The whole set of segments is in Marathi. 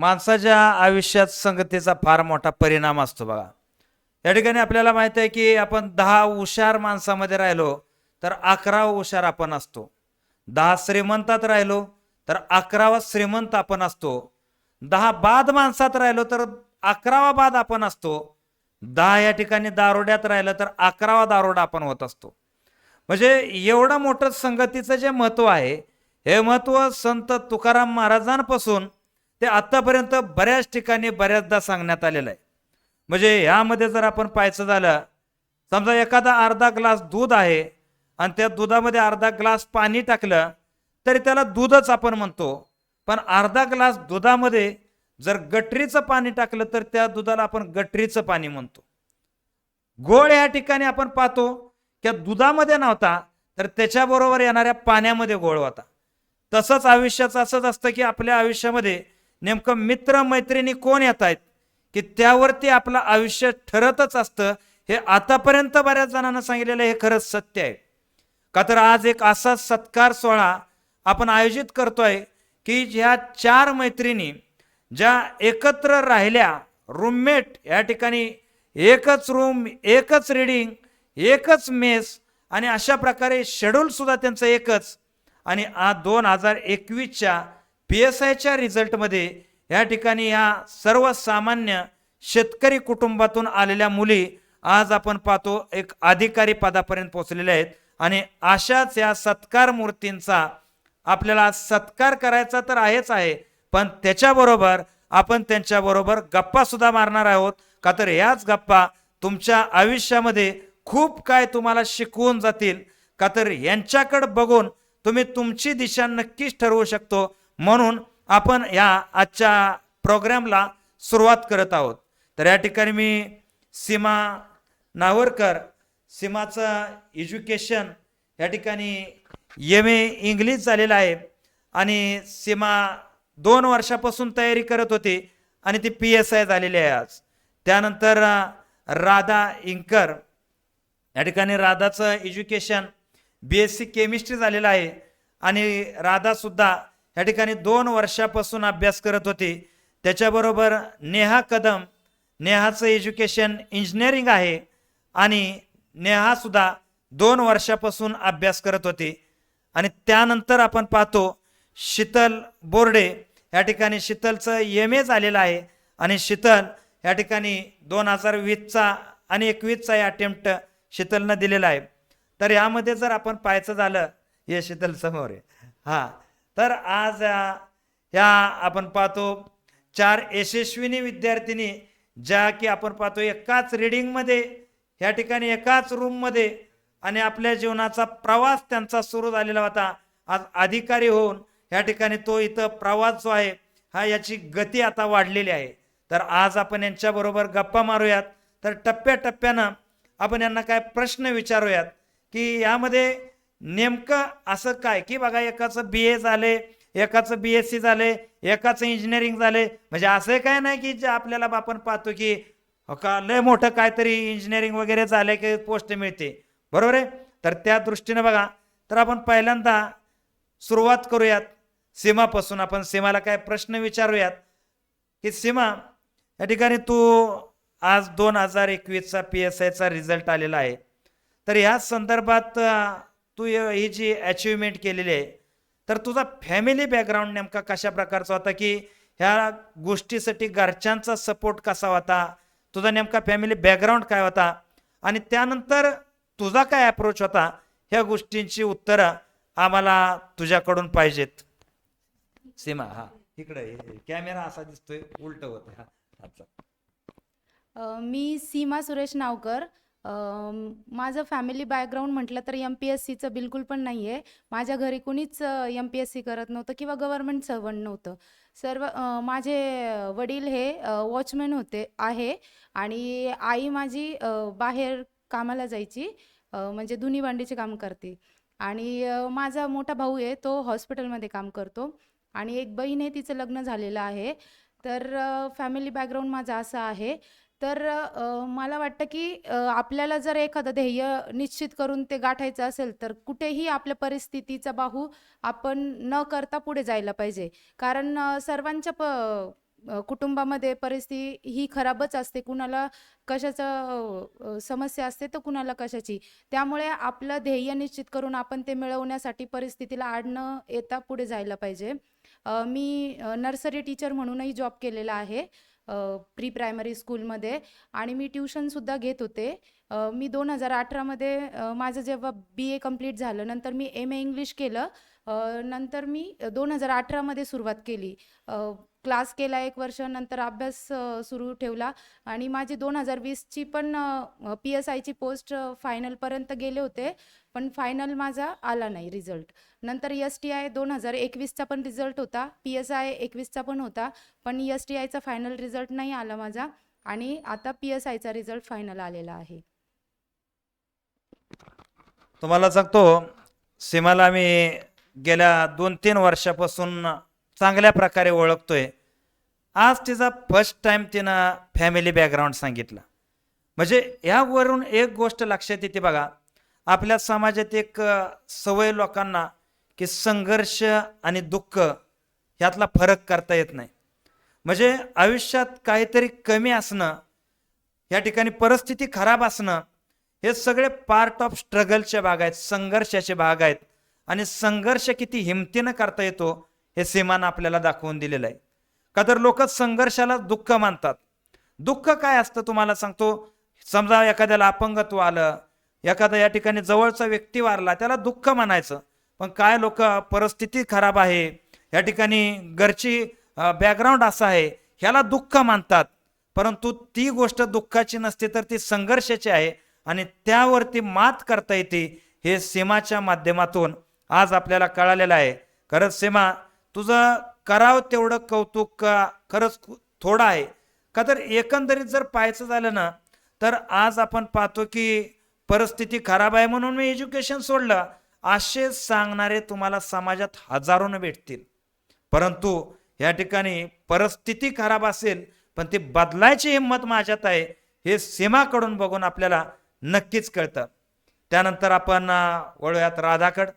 माणसाच्या आयुष्यात संगतीचा फार मोठा परिणाम असतो बघा. या ठिकाणी आपल्याला माहीत आहे की आपण दहा हुशार माणसामध्ये राहिलो तर अकरा हुशार आपण असतो. दहा श्रीमंतात राहिलो तर अकरावा श्रीमंत आपण असतो. दहा बाद माणसात राहिलो तर अकरावा बाद आपण असतो. दहा या ठिकाणी दारोड्यात राहिलं तर अकरावा दारोडा आपण होत असतो. म्हणजे एवढं मोठं संगतीचं जे महत्त्व आहे हे महत्त्व संत तुकाराम महाराजांपासून ते आत्तापर्यंत बऱ्याच ठिकाणी बऱ्याचदा सांगण्यात आलेलं आहे. म्हणजे ह्यामध्ये जर आपण पाहायचं झालं समजा एखादा अर्धा ग्लास दूध आहे आणि त्या दुधामध्ये अर्धा ग्लास पाणी टाकलं तरी त्याला दूधच आपण म्हणतो. पण अर्धा ग्लास दुधामध्ये जर गटरीचं पाणी टाकलं तर त्या दुधाला आपण गटरीचं पाणी म्हणतो. गोळ या ठिकाणी आपण पाहतो की दुधामध्ये नव्हता तर त्याच्याबरोबर येणाऱ्या पाण्यामध्ये गोळ होता. तसंच आयुष्याचं असंच असतं की आपल्या आयुष्यामध्ये नेमकं मित्र मैत्रिणी कोण येत आहेत? की त्यावरती आपलं आयुष्य ठरतच असतं हे आतापर्यंत बऱ्याच जणांना सांगितलेलं हे खरंच सत्य आहे. का तर आज एक असा सत्कार सोहळा आपण आयोजित करतोय की ह्या चार मैत्रिणी ज्या एकत्र राहिल्या रूममेट या ठिकाणी एकच रूम एकच रिडिंग एकच मेस आणि अशा प्रकारे शेड्यूल सुद्धा त्यांचं एकच. आणि आज दोन हजार एकवीसच्या पी एस आयच्या रिझल्टमध्ये या ठिकाणी ह्या सर्वसामान्य शेतकरी कुटुंबातून आलेल्या मुली आज आपण पाहतो एक अधिकारी पदापर्यंत पोहोचलेल्या आहेत. आणि अशाच या सत्कार मूर्तींचा आपल्याला सत्कार करायचा तर आहेच आहे पण त्याच्याबरोबर आपण त्यांच्याबरोबर गप्पा सुद्धा मारणार आहोत. का तर याच गप्पा तुमच्या आयुष्यामध्ये खूप काय तुम्हाला शिकवून जातील. का तर यांच्याकडे बघून तुम्ही तुमची दिशा नक्कीच ठरवू शकतो. म्हणून आपण या आजच्या प्रोग्रामला सुरुवात करत आहोत. तर या ठिकाणी मी सीमा नावरकर सीमाचं एज्युकेशन या ठिकाणी एम ए इंग्लिश झालेलं आहे आणि सीमा दोन वर्षापासून तयारी करत होती आणि ती पी एस आय झालेली आहे आज. त्यानंतर राधा इंकर या ठिकाणी राधाचं education B S C chemistry झालेलं आहे आणि राधासुद्धा या ठिकाणी दोन वर्षापासून अभ्यास करत होती. त्याच्याबरोबर नेहा कदम नेहाचं एज्युकेशन इंजिनिअरिंग आहे आणि नेहासुद्धा दोन वर्षापासून अभ्यास करत होती. आणि त्यानंतर आपण पाहतो शीतल बोर्डे या ठिकाणी शीतलचं एम ए झालेलं आहे आणि शीतल या ठिकाणी दोन हजार वीसचा आणि एकवीसचा अटेम्प्ट शीतलनं दिलेला आहे. तर यामध्ये जर आपण पाहायचं झालं हे शीतल समोर आहे. हां. तर आज ह्या आपण पाहतो चार यशस्विनी विद्यार्थिनी ज्या की आपण पाहतो एकाच रिडिंगमध्ये ह्या ठिकाणी एकाच रूममध्ये आणि आपल्या जीवनाचा प्रवास त्यांचा सुरू झालेला होता. आज अधिकारी होऊन ह्या ठिकाणी तो इथं प्रवास जो आहे हा याची गती आता वाढलेली आहे. तर आज आपण यांच्याबरोबर गप्पा मारूयात. तर टप्प्याटप्प्यानं आपण यांना काय प्रश्न विचारूयात की यामध्ये नेमकं असं काय? की बघा एकाचं बी ए झाले एकाचं बी एस सी झाले एकाचं इंजिनिअरिंग झाले. म्हणजे असं काय नाही की जे आपल्याला आपण पाहतो की हो का लय मोठं काहीतरी इंजिनिअरिंग वगैरे झालं की पोस्ट मिळते. बरोबर आहे? तर त्या दृष्टीने बघा. तर आपण पहिल्यांदा सुरुवात करूयात. सीमापासून आपण सीमाला काय प्रश्न विचारूयात? की सीमा या ठिकाणी तू आज दोन हजार एकवीसचा पी एस आयचा रिझल्ट आलेला आहे. तर ह्या संदर्भात तू ही जी अचिव्हमेंट केलेली आहे तर तुझा फॅमिली बॅकग्राऊंड नेमका कशा प्रकारचा होता की ह्या गोष्टीसाठी घरच्यांचा सपोर्ट कसा होता? तुझा नेमका फॅमिली बॅकग्राऊंड काय होता? आणि त्यानंतर तुझा काय अप्रोच होता? ह्या गोष्टींची उत्तरं आम्हाला तुझ्याकडून पाहिजेत. सीमा हा इकडे कॅमेरा असा दिसतोय उलट होत हा मी सीमा सुरेश नावकर माझं फॅमिली बॅकग्राऊंड म्हटलं तर एम पी एस सीचं बिलकुल पण नाही आहे माझ्या घरी कुणीच एम पी एस सी करत नव्हतं किंवा गव्हर्मेंट सर्वंट नव्हतं. सर्व माझे वडील हे वॉचमॅन होते आहे. आणि आई माझी बाहेर कामाला जायची म्हणजे धुनी भांडीचे काम करते. आणि माझा मोठा भाऊ आहे तो हॉस्पिटलमध्ये काम करतो. आणि एक बहीण आहे तिचं लग्न झालेलं आहे. तर फॅमिली बॅकग्राऊंड माझं असं आहे. तर अ, मला वाटतं की अ, आपल्याला जर एखादं ध्येय निश्चित करून ते गाठायचं असेल तर कुठेही आपल्या परिस्थितीचा बाहू आपण न करता पुढे जायला पाहिजे. कारण अ, सर्वांच्या प अ, कुटुंबामध्ये परिस्थिती ही खराबच असते. कुणाला कशाचं अ, समस्या असते तर कुणाला कशाची. त्यामुळे आपलं ध्येय निश्चित करून आपण ते मिळवण्यासाठी परिस्थितीला आड न येता पुढे जायला पाहिजे. अ, मी नर्सरी टीचर म्हणूनही जॉब केलेला आहे. प्री प्रायमरी स्कूलमध्ये आणि मी ट्युशनसुद्धा घेत होते. मी दोन हजार अठरामध्ये माझं जेव्हा बी ए कंप्लीट झालं नंतर मी एम ए इंग्लिश केलं. नंतर मी दोन हजार अठरामध्ये सुरुवात केली. क्लास केला एक वर्ष नंतर अभ्यास सुरू ठेवला आणि माझी दोन हजार वीसची पण पी एस आयची पोस्ट फायनलपर्यंत गेले होते. पण फायनल माझा आला नाही रिझल्ट नंतर एस टी आय दोन हजार एकवीसचा पण रिझल्ट होता पी एस आय एकवीसचा पण होता पण एस टी आयचा फायनल रिझल्ट नाही आला माझा आणि आता पी एस आयचा रिझल्ट फायनल आलेला आहे. तुम्हाला सांगतो सीमाला मी गेल्या दोन तीन वर्षापासून चांगल्या प्रकारे ओळखतोय. आज तिचा फर्स्ट टाइम तिनं फॅमिली बॅकग्राऊंड सांगितला. म्हणजे यावरून एक गोष्ट लक्षात येते बघा आपल्या समाजात एक सवय लोकांना की संघर्ष आणि दुःख ह्यातला फरक करता येत नाही. म्हणजे आयुष्यात काहीतरी कमी असणं या ठिकाणी परिस्थिती खराब असणं हे सगळे पार्ट ऑफ स्ट्रगलचे भाग आहेत संघर्षाचे भाग आहेत. आणि संघर्ष किती हिमतीनं करता येतो हे सीमान आपल्याला दाखवून दिलेलं आहे. का तर लोक संघर्षाला दुःख मानतात. दुःख काय असतं तुम्हाला सांगतो? समजा एखाद्याला अपंगत्व आलं एखादा या ठिकाणी जवळचा व्यक्ती वारला त्याला दुःख म्हणायचं पण काय लोक परिस्थिती खराब आहे या ठिकाणी घरची बॅकग्राऊंड असं आहे ह्याला दुःख मानतात परंतु ती गोष्ट दुःखाची नसते तर ती संघर्षाची आहे आणि त्यावरती मात करता येते हे सीमाच्या माध्यमातून आज आपल्याला कळालेलं आहे. खरंच सीमा तुझं करावं तेवढं कौतुक का खरंच थोडं आहे. का तर एकंदरीत जर पाहायचं झालं ना तर आज आपण पाहतो की परिस्थिती खराब आहे म्हणून मी एज्युकेशन सोडलं. असे सांगणारे तुम्हाला समाजात हजारोनं भेटतील. परंतु या ठिकाणी परिस्थिती खराब असेल पण ती बदलायची हिंमत माझ्यात आहे हे सीमाकडून बघून आपल्याला नक्कीच कळतं. त्यानंतर आपण वळूयात राधाकड.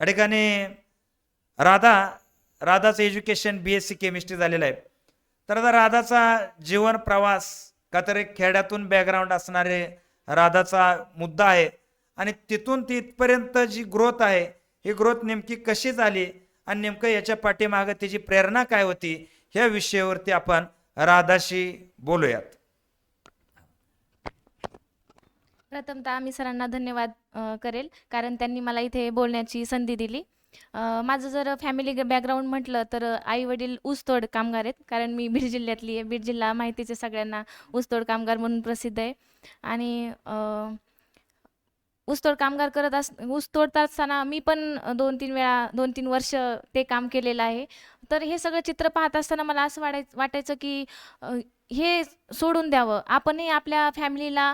या ठिकाणी Radha राधाचं education B S C chemistry झालेलं आहे. तर आता राधाचा जीवन प्रवास का तर एक खेड्यातून बॅकग्राऊंड असणारे राधाचा मुद्दा आहे. आणि तिथून तिथपर्यंत जी ग्रोथ आहे ही ग्रोथ नेमकी कशी झाली आणि नेमकं याच्या पाठीमागं तिची प्रेरणा काय होती ह्या विषयावरती आपण राधाशी बोलूयात. प्रथमतः आम्ही सरांना धन्यवाद अ, करेल. कारण त्यांनी मला इथे बोलण्याची संधी दिली. अ, माझं जर फॅमिली बॅकग्राऊंड म्हटलं तर आई वडील ऊसतोड कामगार आहेत. कारण मी बीड जिल्ह्यातली आहे. बीड जिल्हा माहितीच आहे सगळ्यांना ऊसतोड कामगार म्हणून प्रसिद्ध आहे. आणि अ, ऊसतोड कामगार करत अस ऊस तोडत असताना मी पण दोन तीन वेळा दोन तीन वर्ष ते काम केलेलं आहे. तर हे सगळं चित्र पाहत असताना मला असं वाटाय वाटायचं की अ, हे सोडून द्यावं. आपणही आपल्या फॅमिलीला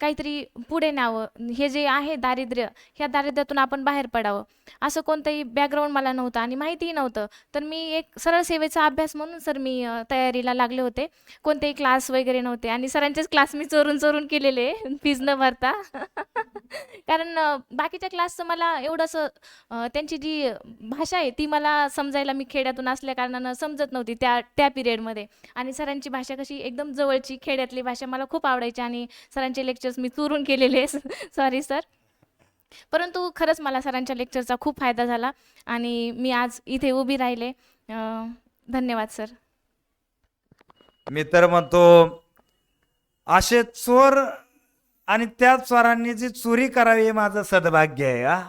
काहीतरी पुढे न्यावं. हे जे आहे दारिद्र्य ह्या दारिद्र्यातून आपण बाहेर पडावं. असं कोणतंही बॅकग्राऊंड मला नव्हतं आणि माहितीही नव्हतं. तर मी एक सरळ सेवेचा अभ्यास म्हणून सर मी तयारीला लागले होते. कोणतेही क्लास वगैरे नव्हते आणि सरांचेच क्लास मी चोरून चोरून केलेले फीज न भरता. कारण बाकीच्या क्लासचं मला एवढंसं त्यांची जी भाषा आहे ती मला समजायला मी खेड्यातून असल्या कारणानं समजत नव्हती त्या त्या पिरियडमध्ये आणि सरांची भाषा कशी एकदम जवळची खेड्यातली भाषा मला खूप आवडायची आणि सरांचे लेक्चर्स मी चोरून केलेले सॉरी सर परंतु खरंच मला सरांच्या लेक्चरचा खूप फायदा झाला आणि मी आज इथे उभी राहिले. धन्यवाद सर मी तर म्हणतो असे चोर आणि त्या चोरांनी जी चोरी करावी हे माझं सद्भाग्य आहे हा.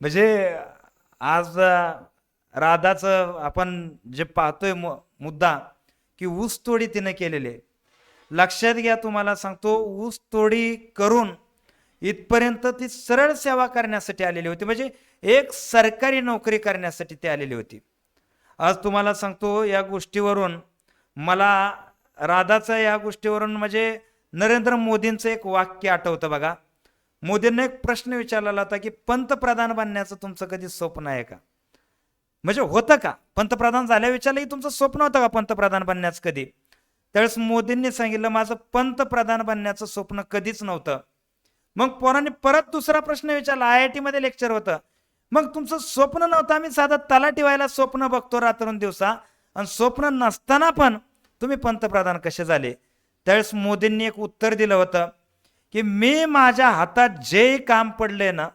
म्हणजे आज राधाचं आपण जे पाहतोय मुद्दा की ऊस तोडी तिनं केलेली आहे. लक्षात घ्या तुम्हाला सांगतो ऊस तोडी करून इथपर्यंत ती सरळ सेवा करण्यासाठी आलेली होती. म्हणजे एक सरकारी नोकरी करण्यासाठी ती आलेली होती. आज तुम्हाला सांगतो या गोष्टीवरून मला राधाचं या गोष्टीवरून म्हणजे नरेंद्र मोदींचं एक वाक्य आठवतं बघा. मोदींना एक प्रश्न विचारलेला होता की पंतप्रधान बनण्याचं तुमचं कधी स्वप्न आहे का? म्हणजे होतं का? पंतप्रधान झाल्या विचारलंही तुमचं स्वप्न होतं का पंतप्रधान बनण्याचं कधी? त्यावेळेस मोदींनी सांगितलं माझं पंतप्रधान बनण्याचं स्वप्न कधीच नव्हतं. मग पोरांनी परत दुसरा प्रश्न विचारला आय आय टीमध्ये लेक्चर होतं. मग तुमचं स्वप्न नव्हतं आम्ही साधं तलाठी व्हायला स्वप्न बघतो रात्रून दिवसा आणि स्वप्न नसताना पण तुम्ही पंतप्रधान कसे झाले? त्यावेळेस मोदींनी एक उत्तर दिलं होतं की मी माझ्या हातात जे काम पडले ना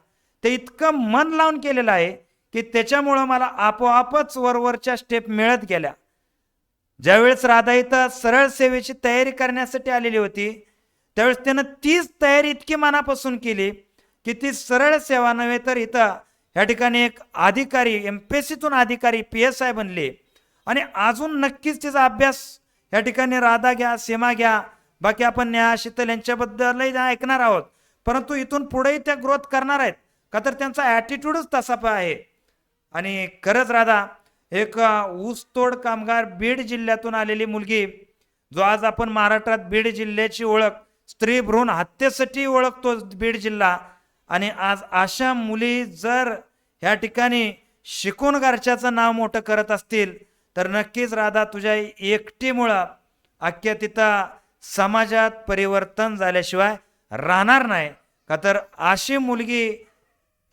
ते इतकं मन लावून केलेलं आहे की त्याच्यामुळं मला आपोआपच वरवरच्या स्टेप मिळत गेल्या. ज्यावेळेस राधा इथं सरळ सेवेची तयारी करण्यासाठी आलेली होती त्यावेळेस त्यानं तीच तयारी इतकी मनापासून केली की ती सरळ सेवा नव्हे तर इथं ह्या ठिकाणी एक अधिकारी एम पी एस सीतून अधिकारी पी एस आय बनले. आणि अजून नक्कीच तिचा अभ्यास या ठिकाणी राधा घ्या सीमा घ्या बाकी आपण न्या शीतल यांच्याबद्दलही ऐकणार आहोत. परंतु इथून पुढेही त्या ग्रोथ करणार आहेत. का तर त्यांचा ॲटिट्यूडच तसा प- आहे. आणि खरंच राधा एक ऊसतोड कामगार बीड जिल्ह्यातून आलेली मुलगी जो आज आपण महाराष्ट्रात बीड जिल्ह्याची ओळख स्त्री भ्रूण हत्येसाठी ओळखतो बीड जिल्हा. आणि आज अशा मुली जर ह्या ठिकाणी शिकून घरच्याचं नाव मोठं करत असतील तर नक्कीच राधा तुझ्या एकटीमुळं अख्ख्या तिथं समाजात परिवर्तन झाल्याशिवाय राहणार नाही. का तर अशी मुलगी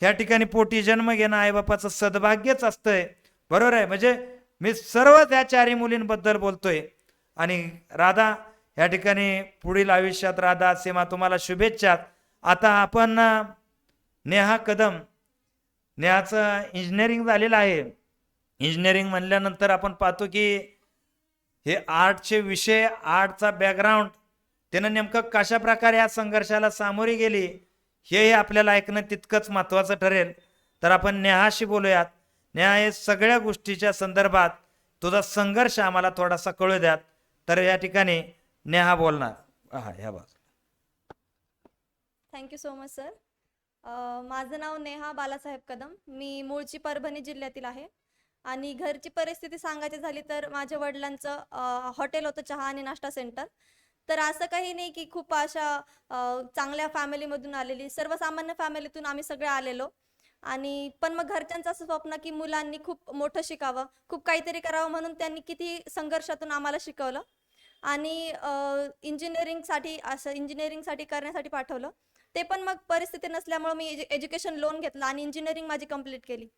ह्या ठिकाणी पोटी जन्म घेणं आईबापाचं सद्भाग्यच असतंय. बरोबर आहे? म्हणजे मी सर्व त्या चारी मुलींबद्दल बोलतोय. आणि राधा ह्या ठिकाणी पुढील आयुष्यात राधा सीमा तुम्हाला शुभेच्छा. आता आपण नेहा कदम. नेहाचं इंजिनिअरिंग झालेलं आहे. इंजिनिअरिंग म्हणल्यानंतर आपण पाहतो की हे आर्टचे विषय आर्टचा बॅकग्राऊंड त्यानं नेमकं कशा प्रकारे या संघर्षाला सामोरी गेली? हेही आपल्याला ऐकणं तितकंच महत्त्वाचं ठरेल. तर आपण नेहाशी बोलूयात. नेहा हे सगळ्या गोष्टीच्या संदर्भात तुझा संघर्ष आम्हाला थोडासा कळू द्यात. तर या ठिकाणी नेहा बोलणार. हा ह्या बाजूला. थँक्यू सो मच सर माझं नाव नेहा बालासाहेब कदम. मी मूळची परभणी जिल्ह्यातील आहे. आणि घरची परिस्थिती सांगायची झाली तर माझ्या वडिलांचं हॉटेल होतं चहा आणि नाश्ता सेंटर. तर असं काही नाही की खूप अशा चांगल्या फॅमिलीमधून आलेली सर्वसामान्य फॅमिलीतून आम्ही सगळे आलेलो. आणि पण मग घरच्यांचं असं स्वप्न की मुलांनी खूप मोठं शिकावं खूप काहीतरी करावं म्हणून त्यांनी किती संघर्षातून आम्हाला शिकवलं. आणि इंजिनिअरिंगसाठी असं इंजिनिअरिंगसाठी करण्यासाठी पाठवलं. ते पण मग परिस्थिती नसल्यामुळे मी एज्युकेशन लोन घेतलं आणि इंजिनिअरिंग माझी कंप्लीट केली.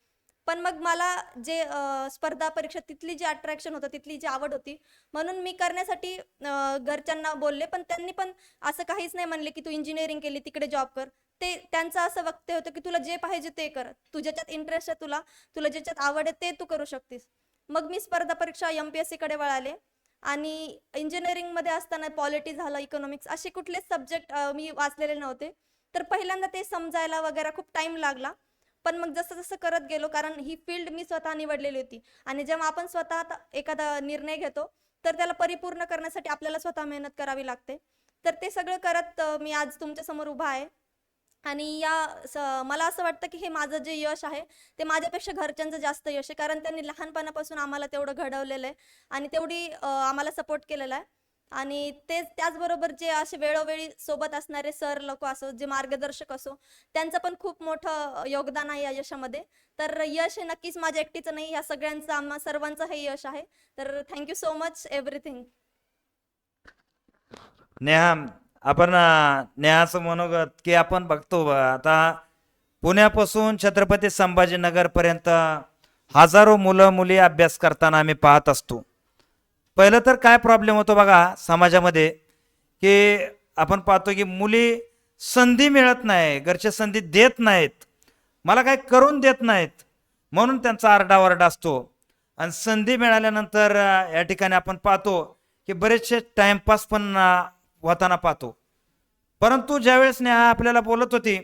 पण मग मला जे स्पर्धा परीक्षा तिथली जी अट्रॅक्शन होतं तिथली जी आवड होती म्हणून मी करण्यासाठी घरच्यांना बोलले. पण त्यांनी पण असं काहीच नाही म्हणले की तू इंजिनिअरिंग केली तिकडे जॉब कर. ते त्यांचं असं वक्तव्य होतं की तुला जे पाहिजे ते कर. तू ज्याच्यात इंटरेस्ट आहे तुला तुला ज्याच्यात आवड आहे ते तू करू शकतेस. मग मी स्पर्धा परीक्षा एम पी एस सीकडे वळाले. आणि इंजिनिअरिंगमध्ये असताना पॉलिटी झालं इकॉनॉमिक्स असे कुठलेच सब्जेक्ट मी वाचलेले नव्हते. तर पहिल्यांदा ते समजायला वगैरे खूप टाइम लागला. पण मग जसं जसं करत गेलो कारण ही फील्ड मी स्वतः निवडलेली होती. आणि जेव्हा आपण स्वतः एखादा निर्णय घेतो तर त्याला परिपूर्ण करण्यासाठी आपल्याला स्वतः मेहनत करावी लागते. तर ते सगळं करत मी आज तुमच्यासमोर उभा आहे. आणि या स- मला असं वाटतं की हे माझं जे यश आहे ते माझ्यापेक्षा घरच्यांचं जास्त यश आहे. कारण त्यांनी लहानपणापासून आम्हाला तेवढं घडवलेलं आहे. आणि तेवढी आम्हाला सपोर्ट केलेला आहे. आणि तेच त्याचबरोबर जे असे वेळोवेळी सोबत असणारे सर लोक असो जे मार्गदर्शक असो त्यांचं पण खूप मोठं योगदान आहे या यशामध्ये. तर यश हे नक्कीच माझ्या एकटीचं नाही या सगळ्यांचं आम्हा सर्वांचं हे यश आहे. तर thank you so much everything Neha आपण नेहाचं मनोगत की आपण बघतो आता पुण्यापासून छत्रपती संभाजीनगर पर्यंत हजारो मुलं मुली अभ्यास करताना आम्ही पाहत असतो. पहिलं तर काय प्रॉब्लेम होतो बघा समाजामध्ये? की आपण पाहतो की मुली संधी मिळत नाही घरचे संधी देत नाहीत मला काय करून देत नाहीत म्हणून त्यांचा आरडाओरडा असतो. आणि संधी मिळाल्यानंतर या ठिकाणी आपण पाहतो की बरेचसे टाइमपास पण होताना पाहतो. परंतु ज्यावेळेस नेहा आपल्याला बोलत होती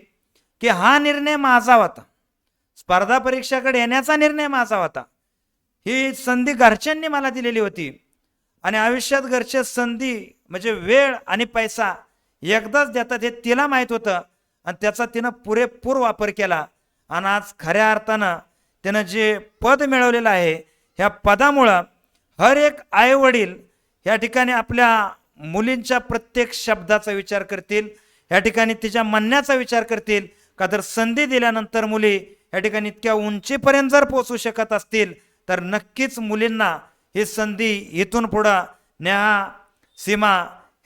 की हा निर्णय माझा होता स्पर्धा परीक्षाकडे येण्याचा निर्णय माझा होता ही संधी घरच्यांनी मला दिलेली होती आणि आयुष्यात घरचे संधी म्हणजे वेळ आणि पैसा एकदाच देतात हे तिला माहीत होतं. आणि त्याचा तिनं पुरेपूर वापर केला. आणि आज खऱ्या अर्थानं त्यानं जे पद मिळवलेलं आहे ह्या पदामुळं हर एक आईवडील या ठिकाणी आपल्या मुलींच्या प्रत्येक शब्दाचा विचार करतील या ठिकाणी तिच्या म्हणण्याचा विचार करतील. का तर संधी दिल्यानंतर मुली या ठिकाणी इतक्या उंचीपर्यंत जर पोचू शकत असतील तर नक्कीच मुलींना ही संधी इथून पुढं नेहा सीमा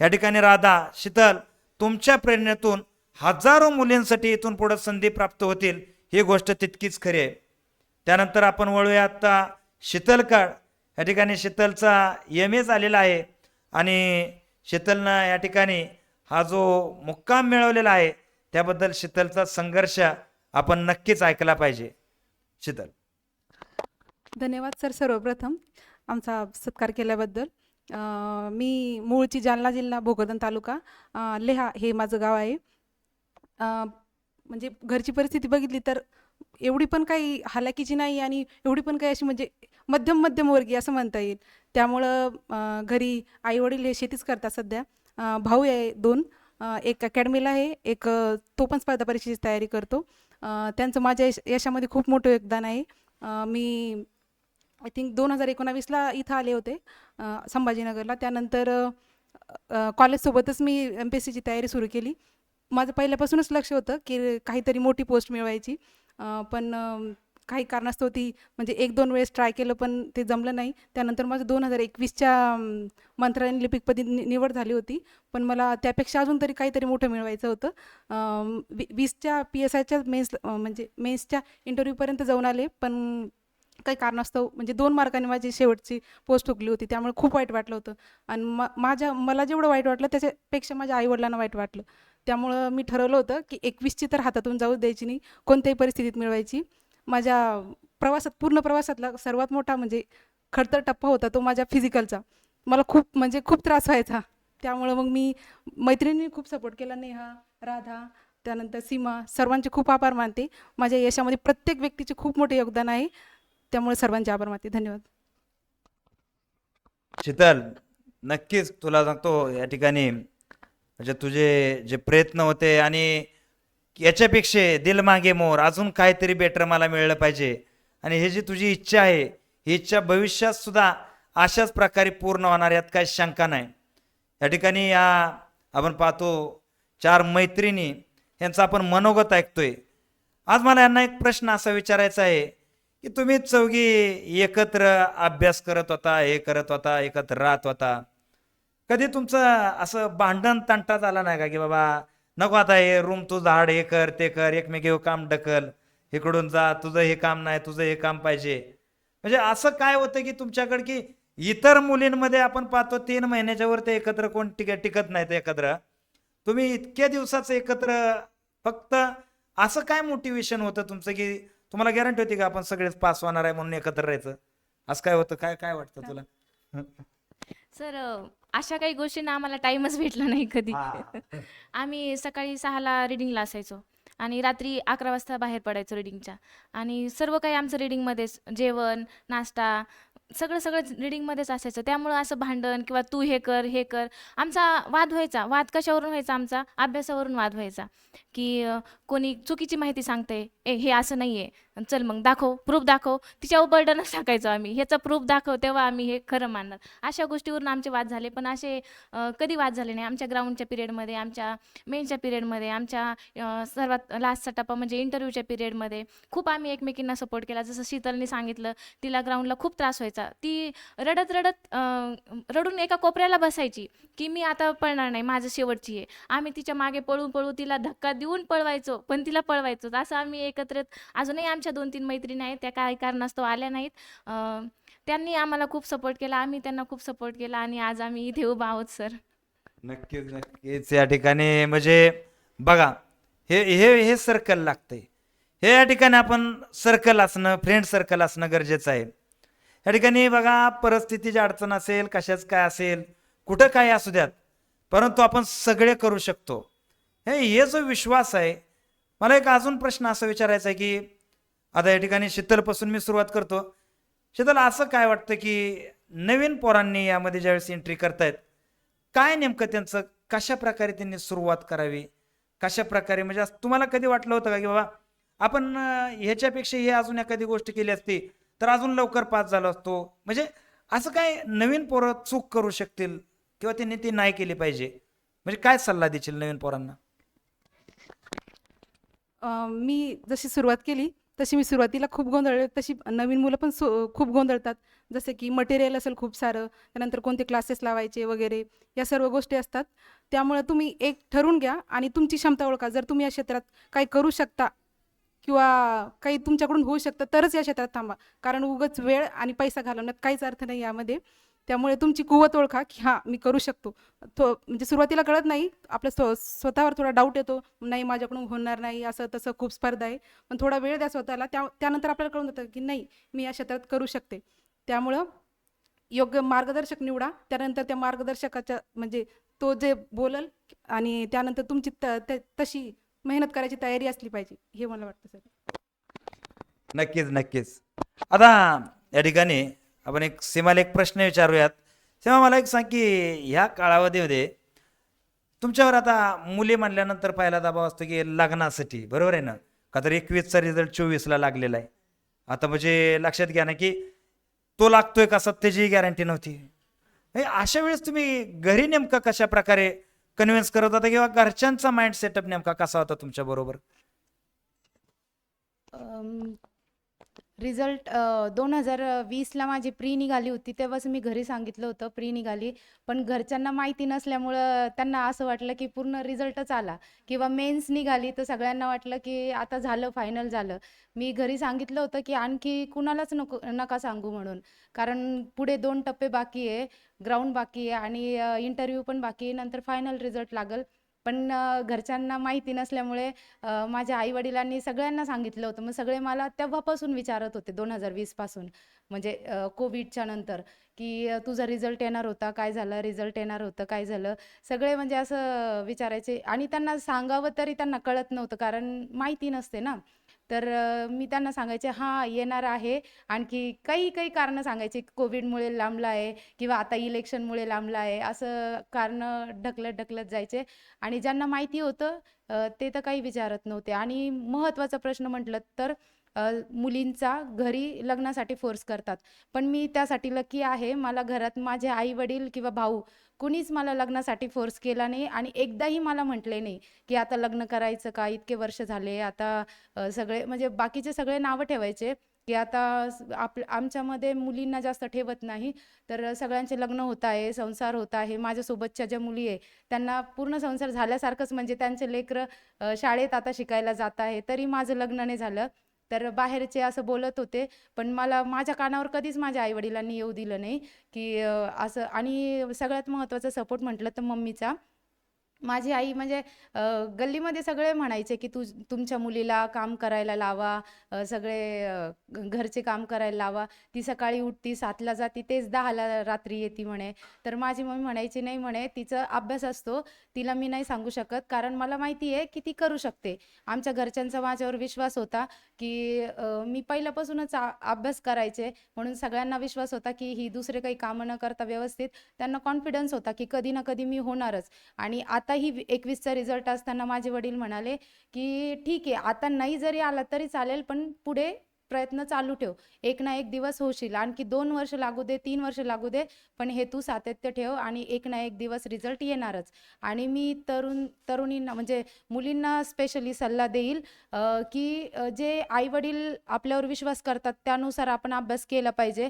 या ठिकाणी राधा शीतल तुमच्या प्रेरणेतून हजारो मुलींसाठी इथून पुढं संधी प्राप्त होतील ही गोष्ट तितकीच खरी आहे. त्यानंतर आपण वळूया आत्ता शीतलकाळ या ठिकाणी शीतलचा एम ए झालेला आहे आणि शीतलनं या ठिकाणी हा जो मुक्काम मिळवलेला आहे त्याबद्दल शीतलचा संघर्ष आपण नक्कीच ऐकला पाहिजे. शीतल. धन्यवाद सर सर्वप्रथम. आमचा सत्कार केल्याबद्दल. मी मूळची जालना जिल्हा भोकरदन तालुका लेहा हे माझं गाव आहे. म्हणजे घरची परिस्थिती बघितली तर एवढी पण काही हालाकीची नाही आणि एवढी पण काही अशी म्हणजे मध्यम मध्यमवर्गीय असं म्हणता येईल. त्यामुळं घरी आईवडील हे शेतीच करतात सध्या. भाऊ आहे दोन एक अकॅडमीला आहे एक तो पण स्पर्धा परीक्षेची तयारी करतो. त्यांचं माझ्या यश यशामध्ये खूप मोठं योगदान आहे. मी आय थिंक दोन हजार एकोणावीसला इथं आले होते संभाजीनगरला. त्यानंतर कॉलेजसोबतच मी एम पी एस सीची तयारी सुरू केली. माझं पहिल्यापासूनच लक्ष होतं की काहीतरी मोठी पोस्ट मिळवायची. पण काही कारणास्तव ती म्हणजे एक दोन वेळेस ट्राय केलं पण ते जमलं नाही. त्यानंतर माझं दोन हजार एकवीसच्या मंत्रालयीन लिपिकपदी नि निवड झाली होती. पण मला त्यापेक्षा अजून तरी काहीतरी मोठं मिळवायचं होतं. वी वीसच्या पी एस आयच्या मेन्स म्हणजे मेन्सच्या इंटरव्ह्यूपर्यंत जाऊन आले. पण काही कारणास्तव म्हणजे दोन मार्कांनी माझी शेवटची पोस्ट हुकली होती. त्यामुळे खूप वाईट वाटलं होतं. आणि मा माझ्या मला जेवढं वाईट वाटलं त्याच्यापेक्षा माझ्या आईवडिलांना वाईट वाटलं. त्यामुळं मी ठरवलं होतं की एकवीसची तर हातातून जाऊ द्यायची नाही. कोणत्याही परिस्थितीत मिळवायची. माझ्या प्रवासात पूर्ण प्रवासातला सर्वात मोठा म्हणजे खडतर टप्पा होता तो माझ्या फिजिकलचा मला खूप म्हणजे खूप त्रास व्हायचा. त्यामुळं मग मी मैत्रिणींनी खूप सपोर्ट केला. नेहा राधा त्यानंतर सीमा सर्वांचे खूप आभार मानते. माझ्या यशामध्ये प्रत्येक व्यक्तीचे खूप मोठे योगदान आहे. त्यामुळे सर्वांचे आभार माते धन्यवाद. शीतल नक्कीच तुला सांगतो या ठिकाणी म्हणजे तुझे जे प्रयत्न होते आणि याच्यापेक्षा दिल मागे मोर अजून काहीतरी बेटर मला मिळलं पाहिजे. आणि हे जी तुझी इच्छा आहे ही इच्छा भविष्यात सुद्धा अशाच प्रकारे पूर्ण होणार यात काही शंका नाही. या ठिकाणी या आपण पाहतो चार मैत्रिणी यांचा आपण मनोगत ऐकतोय. आज मला यांना एक प्रश्न असा विचारायचा आहे की तुम्ही चौघी एकत्र अभ्यास करत होता हे करत होता एकत्र राहत होता. कधी तुमचं असं भांडण तंटा झाला नाही का की बाबा नको आता हे रूम तू झाड हे कर ते कर एकमेकीवर काम ढकल इकडून जा तुझं हे काम नाही तुझं हे काम पाहिजे. म्हणजे असं काय होतं की तुमच्याकडे की इतर मुलींमध्ये आपण पाहतो तीन महिन्याच्या वर ते एकत्र कोण टिक टिकत नाहीत एकत्र. तुम्ही इतक्या दिवसाचं एकत्र फक्त असं काय मोटिवेशन होतं तुमचं की तुम्हाला गॅरंटी होती का आपण सगळेच पास होणार आहे म्हणून एकत्र राहायचं? असं काय होतं? काय काय वाटतं तुला? सर अशा काही गोष्टींना आम्हाला टाईमच भेटला नाही कधी. आम्ही सकाळी सहाला रिडिंगला असायचो आणि रात्री अकरा वाजता बाहेर पडायचो रिडिंगच्या आणि सर्व काही आमचं रिडिंगमध्येच जेवण नाश्ता सगळं सगळं रिडिंगमध्येच असायचं. त्यामुळं असं भांडण किंवा तू हे कर हे कर आमचा वाद व्हायचा. वाद कशावरून व्हायचा? आमचा अभ्यासावरून वाद व्हायचा. की अ, कोणी चुकीची माहिती सांगते ए हे असं नाही आहे चल मग दाखव प्रूफ दाखव. तिच्यावर बर्डनच टाकायचो आम्ही. ह्याचा प्रूफ दाखव तेव्हा आम्ही हे खरं मानणार. अशा गोष्टीवरून आमचे वाद झाले. पण असे कधी वाद झाले नाही. आमच्या ग्राउंडच्या पिरियडमध्ये आमच्या मेनच्या पिरियडमध्ये आमच्या सर्वात लास्टचा टप्पा म्हणजे इंटरव्ह्यूच्या पिरियडमध्ये खूप आम्ही एकमेकींना सपोर्ट केला. जसं शीतलने सांगितलं तिला ग्राउंडला खूप त्रास व्हायचा. ती रडत रडत रडून एका कोपऱ्याला बसायची की मी आता पळणार नाही माझं शेवटची आहे. आम्ही तिच्यामागे पळून पळू तिला धक्का देऊन पळवायचो पण तिला पळवायचो. असं आम्ही एकत्रित अजूनही आमच्या दोन तीन मैत्रिणी आहेत त्या काही कारणास्तव आल्या नाहीत. त्यांनी आम्हाला खूप सपोर्ट केला आम्ही त्यांना खूप सपोर्ट केला आणि आज आम्ही इथे उभा आहोत सर. नक्कीच नक्कीच. या ठिकाणी म्हणजे बघा हे हे हे सर्कल लागतंय. हे या ठिकाणी आपण सर्कल असणं फ्रेंड सर्कल असणं गरजेचं आहे. या ठिकाणी बघा परिस्थितीची अडचण असेल कशाच काय असेल कुठं काय असू द्यात परंतु आपण सगळे करू शकतो. हे हे जो विश्वास आहे मला एक अजून प्रश्न असा विचारायचा आहे की आता या ठिकाणी शीतलपासून मी सुरुवात करतो. शीतल असं काय वाटतं की नवीन पोरांनी यामध्ये ज्यावेळेस एंट्री करतायत काय नेमकं त्यांचं कशा प्रकारे त्यांनी सुरुवात करावी? कशा प्रकारे म्हणजे तुम्हाला कधी वाटलं होतं का की बाबा आपण ह्याच्यापेक्षा हे अजून एखादी गोष्ट केली असती तर अजून लवकर पास झालो असतो? म्हणजे असं काय नवीन पोरं चूक करू शकतील किंवा त्यांनी ती नाही केली पाहिजे? म्हणजे काय सल्ला देशील नवीन पोरांना? मी जशी सुरुवात केली तशी मी सुरुवातीला खूप गोंधळले. तशी नवीन मुलं पण सु खूप गोंधळतात. जसे की मटेरियल असेल खूप सारं त्यानंतर कोणते क्लासेस लावायचे वगैरे या सर्व गोष्टी असतात. त्यामुळे तुम्ही एक ठरवून घ्या आणि तुमची क्षमता ओळखा. जर तुम्ही या क्षेत्रात काही करू शकता किंवा काही तुमच्याकडून होऊ शकतं तरच या क्षेत्रात थांबा. कारण उगाच वेळ आणि पैसा घालवण्यात काहीच अर्थ नाही यामध्ये. त्यामुळे तुमची कुवत ओळखा की हां मी करू शकतो. तो म्हणजे सुरुवातीला कळत नाही आपल्या स्व स्वतःवर थोडा डाऊट येतो नाही माझ्याकडून होणार नाही असं तसं खूप स्पर्धा आहे. पण थोडा वेळ द्या स्वतःला त्या त्यानंतर आपल्याला कळून जातं की नाही मी या क्षेत्रात करू शकते. त्यामुळं योग्य मार्गदर्शक निवडा त्यानंतर त्या मार्गदर्शकाच्या म्हणजे तो जे बोलल आणि त्यानंतर तुमची त त- तशी मेहनत करायची तयारी असली पाहिजे हे मला वाटतं सर. नक्कीच नक्कीच. आता या ठिकाणी आपण एक सीमाला एक प्रश्न विचारूयात. सीमा मला एक सांग की ह्या कालावधीमध्ये तुमच्यावर आता मुली म्हणल्यानंतर पहिला दबाव असतो की लग्नासाठी बरोबर आहे ना? का तर एकवीसचा रिझल्ट चोवीसला लागलेला आहे. आता म्हणजे लक्षात घ्या ना की तो लागतोय का सत्तेचीही गॅरंटी नव्हती. हे अशा वेळेस तुम्ही घरी नेमकं कशा प्रकारे कन्व्हिन्स करत होता किंवा घरच्यांचा माइंड सेटअप नेमका कसा होता तुमच्या बरोबर? रिझल्ट दोन हजार वीसला माझी प्री निघाली होती तेव्हाच मी घरी सांगितलं होतं प्री निघाली. पण घरच्यांना माहिती नसल्यामुळं त्यांना असं वाटलं की पूर्ण रिझल्टच आला. किंवा मेन्स निघाली तर सगळ्यांना वाटलं की आता झालं फायनल झालं. मी घरी सांगितलं होतं की आणखी कुणालाच नको नका सांगू म्हणून. कारण पुढे दोन टप्पे बाकी आहे ग्राउंड बाकी आहे आणि इंटरव्ह्यू पण बाकी आहे नंतर फायनल रिझल्ट लागेल. पण घरच्यांना माहिती नसल्यामुळे माझ्या आई वडिलांनी सगळ्यांना सांगितलं होतं. मग सगळे मला तेव्हापासून विचारत होते दोन हजार वीसपासून म्हणजे कोविडच्या नंतर की तुझा रिझल्ट येणार होता काय झालं रिझल्ट येणार होतं काय झालं? सगळे म्हणजे असं विचारायचे. आणि त्यांना सांगावं तरी त्यांना कळत नव्हतं कारण माहिती नसते ना. तर मी त्यांना सांगायचे हां येणार आहे. आणखी काही काही कारणं सांगायचे कोविडमुळे लांबला आहे किंवा आता इलेक्शनमुळे लांबला आहे असं कारणं ढकलत ढकलत जायचे. आणि ज्यांना माहिती होतं ते तर काही विचारत नव्हते. आणि महत्त्वाचा प्रश्न म्हटलं तर मुलींचा घरी लग्नासाठी फोर्स करतात. पण मी त्यासाठी लकी आहे. मला घरात माझे आई वडील किंवा भाऊ कुणीच मला लग्नासाठी फोर्स केला नाही आणि एकदाही मला म्हटले नाही की आता लग्न करायचं का? इतके वर्ष झाले. आता सगळे म्हणजे बाकीचे सगळे नावं ठेवायचे की आता आप आमच्यामध्ये मुलींना जास्त ठेवत नाही. तर सगळ्यांचे लग्न होत आहे संसार होत आहे. माझ्यासोबतच्या ज्या मुली आहे त्यांना पूर्ण संसार झाल्यासारखंच म्हणजे त्यांचे लेकरं शाळेत आता शिकायला जात आहे. तरी माझं लग्न नाही झालं. तर बाहेरचे असं बोलत होते. पण मला माझ्या कानावर कधीच माझ्या आईवडिलांनी येऊ दिलं नाही की असं आणि सगळ्यात महत्त्वाचा सपोर्ट म्हटलं तर मम्मीचा. माझी आई म्हणजे गल्लीमध्ये सगळे म्हणायचे की तू तुमच्या मुलीला काम करायला लावा सगळे घरचे काम करायला लावा. ती सकाळी उठती सातला जाती तेच दहाला रात्री येते म्हणे. तर माझी मम्मी म्हणायची नाही म्हणे तिचा अभ्यास असतो तिला मी नाही सांगू शकत कारण मला माहिती आहे की ती करू शकते. आमच्या घरच्यांचा माझ्यावर विश्वास होता की मी पहिल्यापासूनच अभ्यास करायचे. म्हणून सगळ्यांना विश्वास होता की ही दुसरे काही कामं न करता व्यवस्थित त्यांना कॉन्फिडन्स होता की कधी ना कधी मी होणारच. आणि आता वी- एकवीसचा रिझल्ट असताना माझे वडील म्हणाले की ठीक आहे आता नाही जरी आला तरी चालेल पण पुढे प्रयत्न चालू ठेव. एक ना एक दिवस होशील. आणखी दोन वर्ष लागू दे तीन वर्ष लागू दे पण हे तू सातत्य ठेव आणि एक ना एक दिवस रिझल्ट येणारच. आणि मी तरुण तरुणींना म्हणजे मुलींना स्पेशली सल्ला देईल की जे जे आईवडील आपल्यावर विश्वास करतात त्यानुसार आपण अभ्यास केला पाहिजे.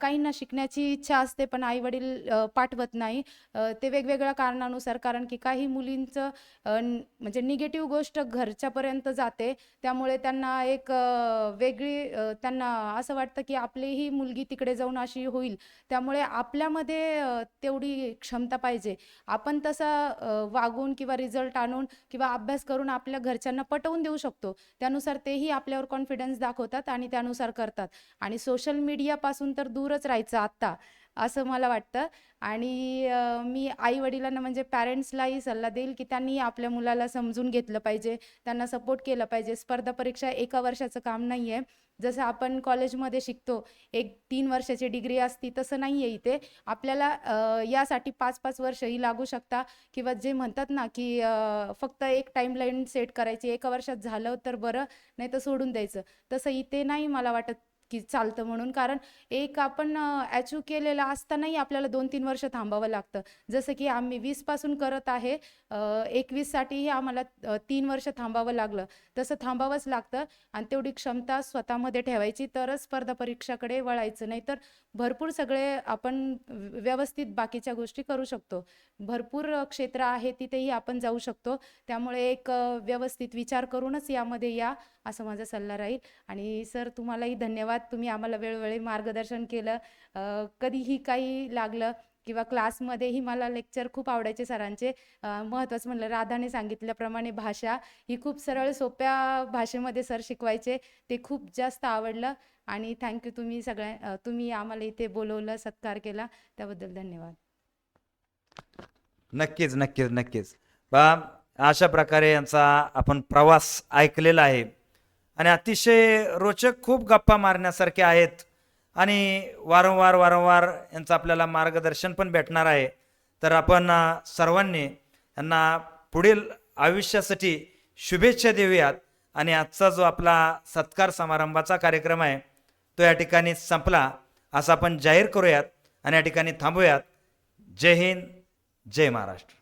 काहींना शिकण्याची इच्छा असते पण आईवडील वडील पाठवत नाही. ते वेगवेगळ्या कारणानुसार कारण की काही मुलींचं म्हणजे निगेटिव्ह गोष्ट घरच्यापर्यंत जाते. त्यामुळे त्यांना एक वेगळी अ, त्यांना असं वाटतं की आपलीही मुलगी तिकडे जाऊन अशी होईल. त्यामुळे आपल्यामध्ये तेवढी क्षमता पाहिजे. आपण तसं वागून किंवा रिझल्ट आणून किंवा अभ्यास करून आपल्या घरच्यांना पटवून देऊ शकतो. त्यानुसार तेही आपल्यावर कॉन्फिडन्स दाखवतात आणि त्यानुसार करतात. आणि सोशल मीडियापासून तर दूरच राहायचं आत्ता. असं मला वाटतं. आणि मी आई वडिलांना म्हणजे पॅरेंट्सलाही सल्ला देईल की त्यांनी आपल्या मुलाला समजून घेतलं पाहिजे. त्यांना सपोर्ट केलं पाहिजे. स्पर्धा परीक्षा एका वर्षाचं काम नाही आहे जसं आपण कॉलेजमध्ये शिकतो एक तीन वर्षाची डिग्री असती तसं नाही आहे इथे. आपल्याला यासाठी पाच पाच वर्षही लागू शकता. किंवा जे म्हणतात ना की फक्त एक टाईमलाईन सेट करायची एका वर्षात झालं तर बरं नाही तर सोडून द्यायचं. तसं इथे नाही मला वाटत. की चालतं म्हणून. कारण एक आपण अचीव केलेलं असतानाही आपल्याला दोन तीन वर्ष थांबावं लागतं. जसं की आम्ही वीसपासून करत आहे एकवीससाठीही आम्हाला तीन वर्ष थांबावं लागलं. तसं थांबावंच लागतं आणि तेवढी क्षमता स्वतःमध्ये ठेवायची तरच स्पर्धा परीक्षाकडे वळायचं. नाही तर भरपूर सगळे आपण व्यवस्थित बाकीच्या गोष्टी करू शकतो. भरपूर क्षेत्र आहे तिथेही आपण जाऊ शकतो. त्यामुळे एक व्यवस्थित विचार करूनच यामध्ये या असं माझा सल्ला राहील. आणि सर तुम्हालाही धन्यवाद. तुम्ही आम्हाला वेळोवेळी मार्गदर्शन केलं. कधीही काही लागलं किंवा क्लासमध्येही मला लेक्चर खूप आवडायचे सरांचे. महत्त्वाचं म्हणलं राधाने सांगितल्याप्रमाणे भाषा ही खूप सरळ सोप्या भाषेमध्ये सर शिकवायचे. ते खूप जास्त आवडलं आणि थँक्यू तुम्ही सगळ्या तुम्ही आम्हाला इथे बोलवलं सत्कार केला. त्याबद्दल धन्यवाद. नक्कीच नक्कीच नक्कीच. बा अशा प्रकारे यांचा आपण प्रवास ऐकलेला आहे. आणि अतिशय रोचक खूप गप्पा मारण्यासारखे आहेत. आणि वारंवार वारंवार यांचं आपल्याला मार्गदर्शन पण भेटणार आहे. तर आपण सर्वांनी यांना पुढील आयुष्यासाठी शुभेच्छा देऊयात. आणि आजचा जो आपला सत्कार समारंभाचा कार्यक्रम आहे तो या ठिकाणी संपला. असं आपण जाहीर करूयात आणि या ठिकाणी थांबूयात. जय हिंद जय महाराष्ट्र.